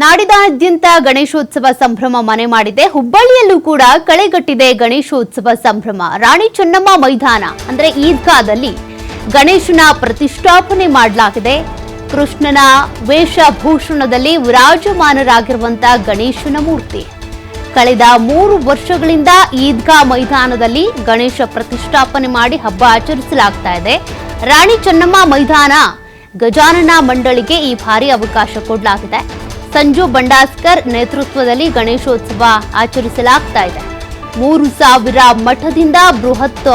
ನಾಡಿದಾದ್ಯಂತ ಗಣೇಶೋತ್ಸವ ಸಂಭ್ರಮ ಮನೆ ಮಾಡಿದೆ. ಹುಬ್ಬಳ್ಳಿಯಲ್ಲೂ ಕೂಡ ಕಳೆಗಟ್ಟಿದೆ ಗಣೇಶೋತ್ಸವ ಸಂಭ್ರಮ. ರಾಣಿ ಚೆನ್ನಮ್ಮ ಮೈದಾನ, ಅಂದ್ರೆ ಈದ್ಗಾದಲ್ಲಿ ಗಣೇಶನ ಪ್ರತಿಷ್ಠಾಪನೆ ಮಾಡಲಾಗಿದೆ. ಕೃಷ್ಣನ ವೇಷಭೂಷಣದಲ್ಲಿ ವಿರಾಜಮಾನರಾಗಿರುವಂತ ಗಣೇಶನ ಮೂರ್ತಿ. ಕಳೆದ ಮೂರು ವರ್ಷಗಳಿಂದ ಈದ್ಗಾ ಮೈದಾನದಲ್ಲಿ ಗಣೇಶ ಪ್ರತಿಷ್ಠಾಪನೆ ಮಾಡಿ ಹಬ್ಬ ಆಚರಿಸಲಾಗ್ತಾ ಇದೆ. ರಾಣಿ ಚೆನ್ನಮ್ಮ ಮೈದಾನ ಗಜಾನನ ಮಂಡಳಿಗೆ ಈ ಭಾರಿ ಅವಕಾಶ ಕೊಡಲಾಗಿದೆ. ಸಂಜು ಬಂಡಾಸ್ಕರ್ ನೇತೃತ್ವದಲ್ಲಿ ಗಣೇಶೋತ್ಸವ ಆಚರಿಸಲಾಗ್ತಾ ಇದೆ. ಮೂರು ಸಾವಿರ ಮಠದಿಂದ ಬೃಹತ್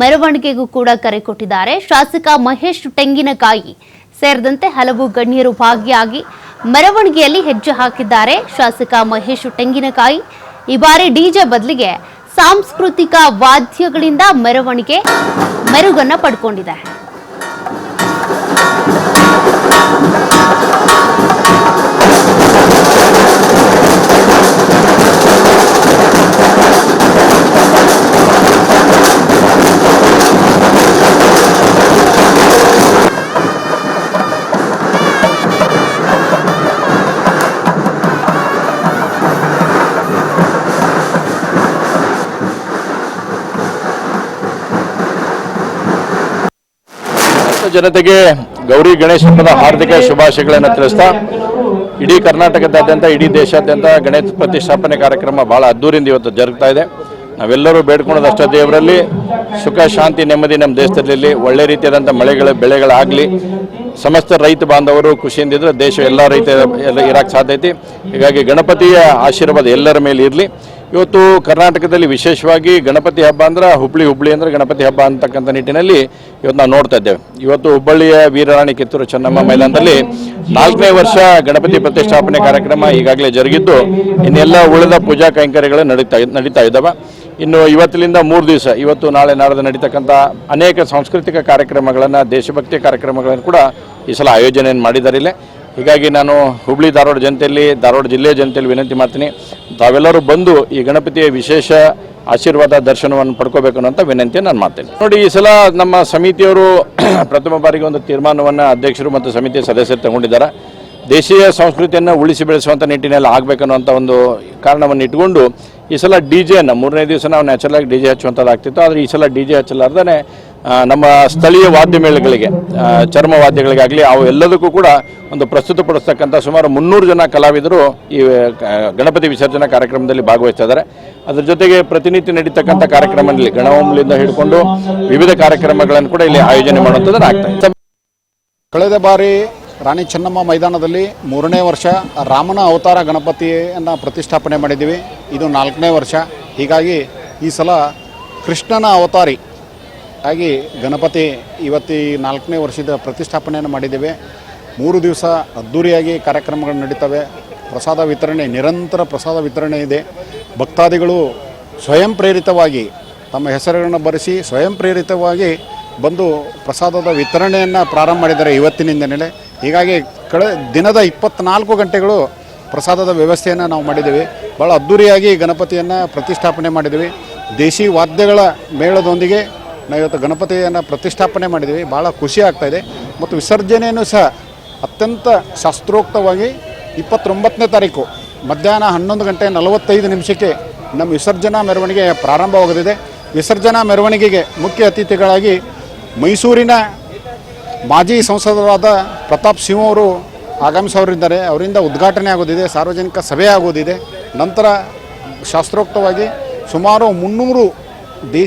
ಮೆರವಣಿಗೆಗೂ ಕೂಡ ಕರೆ ಕೊಟ್ಟಿದ್ದಾರೆ. ಶಾಸಕ ಮಹೇಶ್ ತೆಂಗಿನಕಾಯಿ ಸೇರಿದಂತೆ ಹಲವು ಗಣ್ಯರು ಭಾಗಿಯಾಗಿ ಮೆರವಣಿಗೆಯಲ್ಲಿ ಹೆಜ್ಜೆ ಹಾಕಿದ್ದಾರೆ. ಶಾಸಕ ಮಹೇಶ್ ತೆಂಗಿನಕಾಯಿ ಈ ಬಾರಿ ಡಿಜೆ ಬದಲಿಗೆ ಸಾಂಸ್ಕೃತಿಕ ವಾದ್ಯಗಳಿಂದ ಮೆರವಣಿಗೆ ಮೆರುಗನ್ನ ಪಡ್ಕೊಂಡಿದೆ ಜನತೆಗೆ ಗೌರಿ ಗಣೇಶ ಹಬ್ಬದ ಹಾರ್ದಿಕ ಶುಭಾಶಯಗಳನ್ನು ತಿಳಿಸ್ತಾ, ಇಡೀ ಕರ್ನಾಟಕದಾದ್ಯಂತ, ಇಡೀ ದೇಶಾದ್ಯಂತ ಗಣೇಶ ಪ್ರತಿಷ್ಠಾಪನೆ ಕಾರ್ಯಕ್ರಮ ಬಹಳ ಅದ್ದೂರಿಂದ ಇವತ್ತು ಜರುಗ್ತಾ ಇದೆ. ನಾವೆಲ್ಲರೂ ಬೇಡ್ಕೊಳ್ಳೋದಷ್ಟೇ ದೇವರಲ್ಲಿ. ಸುಖ, ಶಾಂತಿ, ನೆಮ್ಮದಿ ನಮ್ಮ ದೇಶದಲ್ಲಿ ಒಳ್ಳೆ ರೀತಿಯಾದಂಥ ಮಳೆಗಳ, ಬೆಳೆಗಳಾಗಲಿ. ಸಮಸ್ತ ರೈತ ಬಾಂಧವರು ಖುಷಿಯಿಂದ ಇದ್ರೆ ದೇಶ ಎಲ್ಲ ರೈತ ಎಲ್ಲ ಇರಕ್ಕೆ ಸಾಧ್ಯ ಐತಿ. ಹೀಗಾಗಿ ಗಣಪತಿಯ ಆಶೀರ್ವಾದ ಎಲ್ಲರ ಮೇಲೆ ಇರಲಿ. ಇವತ್ತು ಕರ್ನಾಟಕದಲ್ಲಿ ವಿಶೇಷವಾಗಿ ಗಣಪತಿ ಹಬ್ಬ ಅಂದ್ರೆ ಹುಬ್ಳಿ ಹುಬ್ಳಿ ಅಂದ್ರೆ ಗಣಪತಿ ಹಬ್ಬ ಅಂತಕ್ಕಂಥ ನಿಟ್ಟಿನಲ್ಲಿ ಇವತ್ತು ನಾವು ನೋಡ್ತಾ ಇದ್ದೇವೆ. ಇವತ್ತು ಹುಬ್ಬಳ್ಳಿಯ ವೀರರಾಣಿ ಕಿತ್ತೂರು ಚೆನ್ನಮ್ಮ ಮೈದಾನದಲ್ಲಿ ನಾಲ್ಕನೇ ವರ್ಷ ಗಣಪತಿ ಪ್ರತಿಷ್ಠಾಪನೆ ಕಾರ್ಯಕ್ರಮ ಈಗಾಗಲೇ ಜರುಗಿದ್ದು, ಇನ್ನೆಲ್ಲ ಉಳಿದ ಪೂಜಾ ಕೈಂಕರ್ಯಗಳು ನಡೀತಾ ನಡೀತಾ ಇದ್ದಾವೆ. ಇನ್ನು ಇವತ್ತಿನಿಂದ ಮೂರು ದಿವಸ, ಇವತ್ತು ನಾಳೆ ನಾಡ್ದು ನಡೀತಕ್ಕಂಥ ಅನೇಕ ಸಾಂಸ್ಕೃತಿಕ ಕಾರ್ಯಕ್ರಮಗಳನ್ನು, ದೇಶಭಕ್ತಿ ಕಾರ್ಯಕ್ರಮಗಳನ್ನು ಕೂಡ ಈ ಸಲ ಆಯೋಜನೆಯನ್ನು ಮಾಡಿದ್ದಾರೆ ಹೀಗಾಗಿ ನಾನು ಹುಬ್ಳಿ ಧಾರವಾಡ ಜನತೆಯಲ್ಲಿ, ಧಾರವಾಡ ಜಿಲ್ಲೆಯ ಜನತೆಯಲ್ಲಿ ವಿನಂತಿ ಮಾಡ್ತೀನಿ, ತಾವೆಲ್ಲರೂ ಬಂದು ಈ ಗಣಪತಿಯ ವಿಶೇಷ ಆಶೀರ್ವಾದ ದರ್ಶನವನ್ನು ಪಡ್ಕೋಬೇಕು ಅನ್ನೋಂಥ ವಿನಂತಿಯನ್ನು ನಾನು ಮಾಡ್ತೇನೆ. ನೋಡಿ, ಈ ಸಲ ನಮ್ಮ ಸಮಿತಿಯವರು ಪ್ರಥಮ ಬಾರಿಗೆ ಒಂದು ತೀರ್ಮಾನವನ್ನು ಅಧ್ಯಕ್ಷರು ಮತ್ತು ಸಮಿತಿಯ ಸದಸ್ಯರು ತಗೊಂಡಿದ್ದಾರೆ. ದೇಶೀಯ ಸಂಸ್ಕೃತಿಯನ್ನು ಉಳಿಸಿ ಬೆಳೆಸುವಂಥ ನಿಟ್ಟಿನಲ್ಲಿ ಆಗಬೇಕನ್ನುವಂಥ ಒಂದು ಕಾರಣವನ್ನು ಇಟ್ಕೊಂಡು ಈ ಸಲ ಡಿ ಜೆಯನ್ನು ಮೂರನೇ ದಿವಸ ನಾವು ನ್ಯಾಚುರಲಾಗಿ ಡಿ ಜೆ ಹಚ್ಚುವಂಥದ್ದು ಆಗ್ತಿತ್ತು. ಆದರೆ ಈ ಸಲ ಡಿ ಜೆ ಹಚ್ಚಲಾರ್ದೇ ನಮ್ಮ ಸ್ಥಳೀಯ ವಾದ್ಯ ಮೇಳಗಳಿಗೆ ಚರ್ಮ ವಾದ್ಯಗಳಿಗಾಗಲಿ ಅವು ಎಲ್ಲದಕ್ಕೂ ಕೂಡ ಒಂದು ಪ್ರಸ್ತುತಪಡಿಸ್ತಕ್ಕಂಥ ಸುಮಾರು ಮುನ್ನೂರು ಜನ ಕಲಾವಿದರು ಈ ಗಣಪತಿ ವಿಸರ್ಜನಾ ಕಾರ್ಯಕ್ರಮದಲ್ಲಿ ಭಾಗವಹಿಸ್ತಾ ಇದ್ದಾರೆ. ಅದ್ರ ಜೊತೆಗೆ ಪ್ರತಿನಿತ್ಯ ನಡೀತಕ್ಕಂಥ ಕಾರ್ಯಕ್ರಮದಲ್ಲಿ ಗಣಹೋಮಲಿಂದ ಹಿಡ್ಕೊಂಡು ವಿವಿಧ ಕಾರ್ಯಕ್ರಮಗಳನ್ನು ಕೂಡ ಇಲ್ಲಿ ಆಯೋಜನೆ ಮಾಡುವಂಥದ್ದನ್ನು ಆಗ್ತಾ ಕಳೆದ ಬಾರಿ ರಾಣಿ ಚೆನ್ನಮ್ಮ ಮೈದಾನದಲ್ಲಿ ಮೂರನೇ ವರ್ಷ ರಾಮನ ಅವತಾರ ಗಣಪತಿಯನ್ನು ಪ್ರತಿಷ್ಠಾಪನೆ ಮಾಡಿದ್ದೀವಿ. ಇದು ನಾಲ್ಕನೇ ವರ್ಷ. ಹೀಗಾಗಿ ಈ ಸಲ ಕೃಷ್ಣನ ಅವತಾರಿ ಆಗಿ ಗಣಪತಿ ಇವತ್ತಿ ನಾಲ್ಕನೇ ವರ್ಷದ ಪ್ರತಿಷ್ಠಾಪನೆಯನ್ನು ಮಾಡಿದ್ದೇವೆ. ಮೂರು ದಿವಸ ಅದ್ಧೂರಿಯಾಗಿ ಕಾರ್ಯಕ್ರಮಗಳು ನಡೀತವೆ. ಪ್ರಸಾದ ವಿತರಣೆ, ನಿರಂತರ ಪ್ರಸಾದ ವಿತರಣೆ ಇದೆ. ಭಕ್ತಾದಿಗಳು ಸ್ವಯಂ ಪ್ರೇರಿತವಾಗಿ ತಮ್ಮ ಹೆಸರುಗಳನ್ನು ಬರೆಸಿ ಸ್ವಯಂ ಪ್ರೇರಿತವಾಗಿ ಬಂದು ಪ್ರಸಾದದ ವಿತರಣೆಯನ್ನು ಪ್ರಾರಂಭ ಮಾಡಿದ್ದಾರೆ ಇವತ್ತಿನಿಂದಲೇ ಹೀಗಾಗಿ ಕಳೆ ದಿನದ ಇಪ್ಪತ್ನಾಲ್ಕು ಗಂಟೆಗಳು ಪ್ರಸಾದದ ವ್ಯವಸ್ಥೆಯನ್ನು ನಾವು ಮಾಡಿದ್ದೀವಿ. ಭಾಳ ಅದ್ಧೂರಿಯಾಗಿ ಗಣಪತಿಯನ್ನು ಪ್ರತಿಷ್ಠಾಪನೆ ಮಾಡಿದ್ದೀವಿ. ದೇಶಿ ವಾದ್ಯಗಳ ಮೇಳದೊಂದಿಗೆ ನಾವು ಇವತ್ತು ಗಣಪತಿಯನ್ನು ಪ್ರತಿಷ್ಠಾಪನೆ ಮಾಡಿದ್ದೀವಿ. ಭಾಳ ಖುಷಿ ಆಗ್ತಾ ಇದೆ. ಮತ್ತು ವಿಸರ್ಜನೆಯನ್ನು ಸಹ ಅತ್ಯಂತ ಶಾಸ್ತ್ರೋಕ್ತವಾಗಿ ಇಪ್ಪತ್ತೊಂಬತ್ತನೇ ತಾರೀಕು ಮಧ್ಯಾಹ್ನ ಹನ್ನೊಂದು ಗಂಟೆ ನಲವತ್ತೈದು ನಿಮಿಷಕ್ಕೆ ನಮ್ಮ ವಿಸರ್ಜನಾ ಮೆರವಣಿಗೆ ಪ್ರಾರಂಭವಾಗಲಿದೆ. ವಿಸರ್ಜನಾ ಮೆರವಣಿಗೆಗೆ ಮುಖ್ಯ ಅತಿಥಿಗಳಾಗಿ ಮೈಸೂರಿನ ಮಾಜಿ ಸಂಸದರಾದ ಪ್ರತಾಪ್ ಸಿಂಹ ಅವರು ಆಗಮಿಸೋರಿದ್ದಾರೆ ಅವರಿಂದ ಉದ್ಘಾಟನೆ ಆಗೋದಿದೆ, ಸಾರ್ವಜನಿಕ ಸಭೆ ಆಗೋದಿದೆ. ನಂತರ ಶಾಸ್ತ್ರೋಕ್ತವಾಗಿ ಸುಮಾರು ಮುನ್ನೂರು ದೇಶ